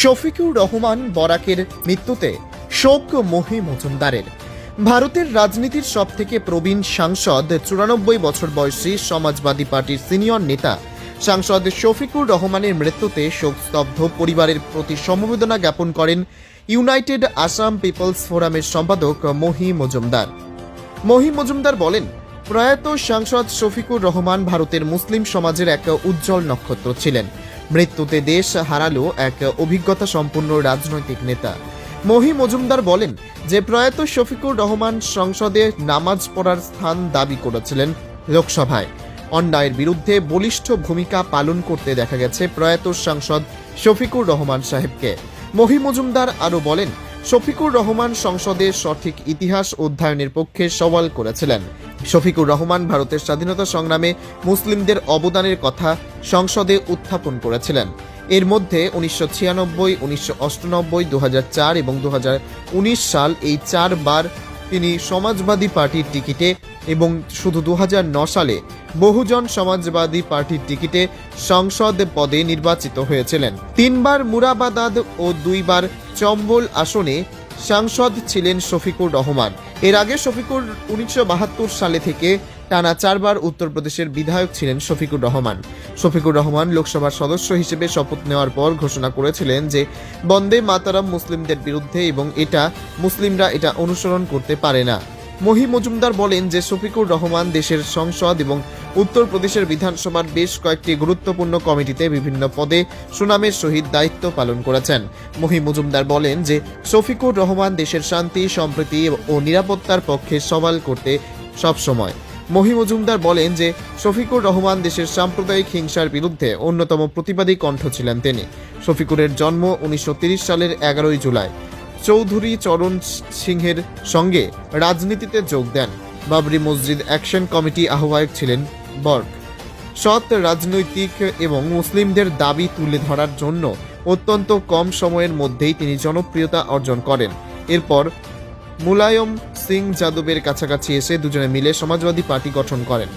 শফিকুর রহমান বরাকের মৃত্যুতে শোক মহি মজুমদারের। ভারতের রাজনীতির সবথেকে প্রবীণ সাংসদ, চুরানব্বই বছর বয়সী সমাজবাদী পার্টির সিনিয়র নেতা, সাংসদ শফিকুর রহমানের মৃত্যুতে শোকস্তব্ধ পরিবারের প্রতি সমবেদনা জ্ঞাপন করেন ইউনাইটেড আসাম পিপলস ফোরামের সম্পাদক মহি মজুমদার। মহি মজুমদার বলেন, প্রয়াত সাংসদ শফিকুর রহমান ভারতের মুসলিম সমাজের এক উজ্জ্বল নক্ষত্র ছিলেন। মৃত্যুতে দেশ হারালো এক অভিজ্ঞতা সম্পন্ন রাজনৈতিক নেতা। মহি মজুমদার বলেন যে প্রয়াত শফিকুর রহমান সংসদে নামাজ পড়ার স্থান দাবি করেছিলেন লোকসভায়। অন্যায়ের বিরুদ্ধে বলিষ্ঠ ভূমিকা পালন করতে দেখা গেছে প্রয়াত সাংসদ শফিকুর রহমান সাহেবকে। মহি মজুমদার আরও বলেন, শফিকুর রহমান সংসদে সঠিক ইতিহাস অধ্যয়নের পক্ষে সওয়াল করেছিলেন। শফিকুর রহমান ভারতের স্বাধীনতা সংগ্রামে মুসলিমদের অবদানের কথা সংসদে উত্থাপন করেছিলেন। এর মধ্যে উনিশশো ছিয়ানব্বই, উনিশশো অষ্টানব্বই দু এবং দু হাজার উনিশ সাল এই চারবার তিনি সমাজবাদী পার্টির টিকিটে এবং শুধু দু সালে বহুজন সমাজবাদী পার্টির টিকিটে সংসদ পদে নির্বাচিত হয়েছিলেন। তিনবার মুরাবাদাদ ও দুইবার চম্বল আসনে সাংসদ ছিলেন শফিকুর রহমান। এর আগে শফিকুর উনিশশো বাহাত্তর সালে থেকে টানা চারবার উত্তরপ্রদেশের বিধায়ক ছিলেন শফিকুর রহমান। শফিকুর রহমান লোকসভার সদস্য হিসেবে শপথ নেওয়ার পর ঘোষণা করেছিলেন যে, বন্দে মাতারাম মুসলিমদের বিরুদ্ধে এবং এটা মুসলিমরা এটা অনুসরণ করতে পারে না। মহি মজুমদার বলেন যে শফিকুর রহমান দেশের সংসদ এবং উত্তরপ্রদেশের বিধানসভার বেশ কয়েকটি গুরুত্বপূর্ণ কমিটিতে বিভিন্ন পদে সুনামের সহিত দায়িত্ব পালন করেছেন। মহি মজুমদার বলেন যে শফিকুর রহমান দেশের শান্তি, সম্প্রীতি ও নিরাপত্তার পক্ষে সওয়াল করতে সবসময় মহি মজুমদার বলেন যে শফিকুর রহমান দেশের সাম্প্রদায়িক হিংসার বিরুদ্ধে অন্যতম প্রতিবাদী কণ্ঠ ছিলেন তিনি। শফিকুরের জন্ম উনিশশো সালের এগারোই জুলাই। চৌধুরী চরণ সিংহের সঙ্গে রাজনীতিতে যোগ দেন। বাবরি মসজিদ অ্যাকশন কমিটি আহ্বায়ক ছিলেন বর্গ। সৎ রাজনৈতিক এবং মুসলিমদের দাবি তুলে ধরার জন্য অত্যন্ত কম সময়ের মধ্যেই তিনি জনপ্রিয়তা অর্জন করেন। এরপর মুলায়ম সিং যাদবের কাছাকাছি এসে দুজনে মিলে সমাজবাদী পার্টি গঠন করেন।